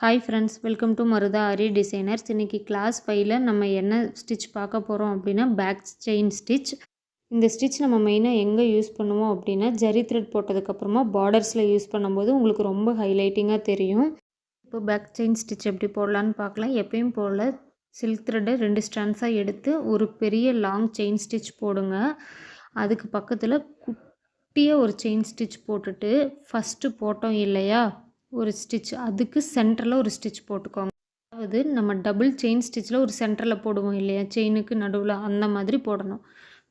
Hi friends welcome to Marutha Aari designers இன்றைக்கி class ஃபைவ்ல நம்ம என்ன ஸ்டிச் பார்க்க போகிறோம் அப்படின்னா பேக் செயின் ஸ்டிச் இந்த ஸ்டிச் நம்ம மெயினாக எங்கே யூஸ் பண்ணுவோம் அப்படின்னா ஜரி த்ரெட் போட்டதுக்கப்புறமா பார்டர்ஸில் யூஸ் பண்ணும்போது உங்களுக்கு ரொம்ப ஹைலைட்டிங்காக தெரியும். இப்போ பேக் செயின் ஸ்டிச் எப்படி போடலான்னு பார்க்கலாம். எப்பயும் போல் சில்க் த்ரெட்டை ரெண்டு ஸ்டான்ஸாக எடுத்து ஒரு பெரிய லாங் செயின் ஸ்டிச் போடுங்க. அதுக்கு பக்கத்தில் குட்டியாக ஒரு செயின் ஸ்டிச் போட்டுட்டு ஃபஸ்ட்டு போட்டோம் இல்லையா? ஒரு ஸ்டிச் அதுக்கு சென்டரில் ஒரு ஸ்டிச் போட்டுக்கோங்க. அதாவது நம்ம டபுள் செயின் ஸ்டிச்சில் ஒரு சென்டரில் போடுவோம் இல்லையா? செயினுக்கு நடுவில் அந்த மாதிரி போடணும்.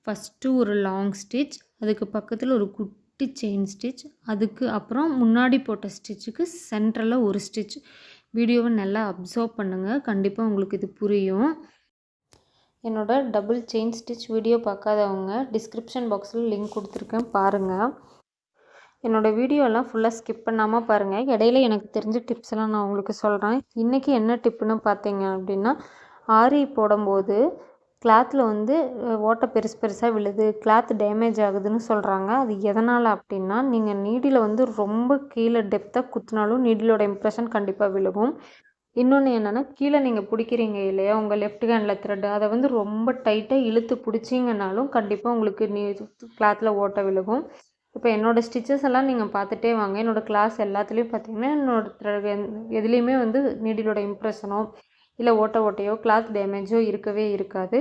ஃபஸ்ட்டு ஒரு லாங் ஸ்டிச் அதுக்கு பக்கத்தில் ஒரு குட்டி செயின் ஸ்டிச் அதுக்கு அப்புறம் முன்னாடி போட்ட ஸ்டிச்சுக்கு சென்டரில் ஒரு ஸ்டிச் வீடியோவை நல்லா அப்சர்வ் பண்ணுங்கள் கண்டிப்பாக உங்களுக்கு இது புரியும். என்னோட டபுள் செயின் ஸ்டிச் வீடியோ பார்க்காதவங்க டிஸ்கிரிப்ஷன் பாக்ஸில் லிங்க் கொடுத்துருக்கேன். பாருங்கள் என்னோடய வீடியோலாம் ஃபுல்லாக ஸ்கிப் பண்ணாமல் பாருங்கள் இடையில எனக்கு தெரிஞ்ச டிப்ஸ் எல்லாம் நான் உங்களுக்கு சொல்கிறேன் இன்றைக்கி என்ன டிப்புன்னு பார்த்தீங்க அப்படின்னா ஆரி போடும்போது கிளாத்தில் வந்து ஓட்டை பெருசு பெருசாக விழுது கிளாத் டேமேஜ் ஆகுதுன்னு சொல்கிறாங்க அது எதனால் அப்படின்னா நீங்கள் நீடியில் வந்து ரொம்ப கீழே டெப்த்தாக குத்தினாலும் நீடிலோட இம்ப்ரெஷன் கண்டிப்பாக விழுகும். இன்னொன்று என்னென்னா கீழே நீங்கள் பிடிக்கிறீங்க இல்லையா உங்கள் லெஃப்ட் ஹேண்டில் த்ரெட் அதை வந்து ரொம்ப டைட்டாக இழுத்து பிடிச்சிங்கனாலும் கண்டிப்பாக உங்களுக்கு நீ கிளாத்தில் ஓட்டை விழுகும். இப்போ என்னோடய ஸ்டிச்சஸ் எல்லாம் நீங்கள் பார்த்துட்டே வாங்க. என்னோடய கிளாஸ் எல்லாத்துலேயும் பார்த்தீங்கன்னா என்னோடய எதுலேயுமே வந்து நீடிலோட இம்ப்ரெஷனோ இல்லை ஓட்ட ஓட்டையோ கிளாத் டேமேஜோ இருக்கவே இருக்காது.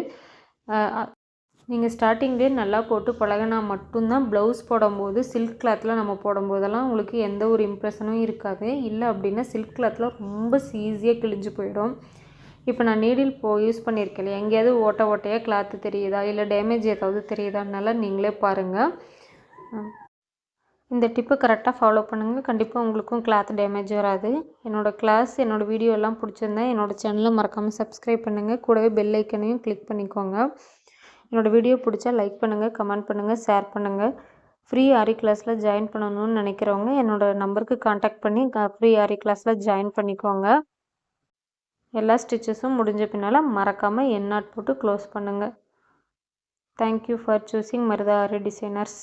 நீங்கள் ஸ்டார்டிங்லேயே நல்லா போட்டு பழகினா மட்டும்தான் ப்ளவுஸ் போடும்போது சில்க் கிளாத்தில் நம்ம போடும்போதெல்லாம் உங்களுக்கு எந்த ஒரு இம்ப்ரெஷனும் இருக்காது. இல்லை அப்படின்னா சில்க் கிளாத்தில் ரொம்ப ஈஸியாக கிழிஞ்சு போயிடும். இப்போ நான் நீடில் போ யூஸ் பண்ணியிருக்கேன் எங்கேயாவது ஓட்ட ஓட்டையாக கிளாத்து தெரியுதா? இல்லை டேமேஜ் ஏதாவது தெரியுதான்னால நீங்களே பாருங்கள் இந்த டிப்பு கரெக்டாக ஃபாலோ பண்ணுங்கள் கண்டிப்பாக உங்களுக்கும் கிளாத் டேமேஜ் வராது. என்னோடய கிளாஸ் என்னோடய வீடியோ எல்லாம் பிடிச்சிருந்தா என்னோடய சேனலை மறக்காமல் சப்ஸ்கிரைப் பண்ணுங்கள் கூடவே பெல் ஐக்கனையும் கிளிக் பண்ணிக்கோங்க. என்னோடய வீடியோ பிடிச்சா லைக் பண்ணுங்கள் கமெண்ட் பண்ணுங்கள் ஷேர் பண்ணுங்கள் ஃப்ரீ ஆரி கிளாஸில் ஜாயின் பண்ணணும்னு நினைக்கிறவங்க என்னோடய நம்பருக்கு காண்டாக்ட் பண்ணி ஃப்ரீ ஆரி கிளாஸில் ஜாயின் பண்ணிக்கோங்க. எல்லா ஸ்டிச்சஸும் முடிஞ்ச பின்னால் மறக்காமல் என் நாட் போட்டு க்ளோஸ் பண்ணுங்கள் thank you for choosing Marutha Aari designers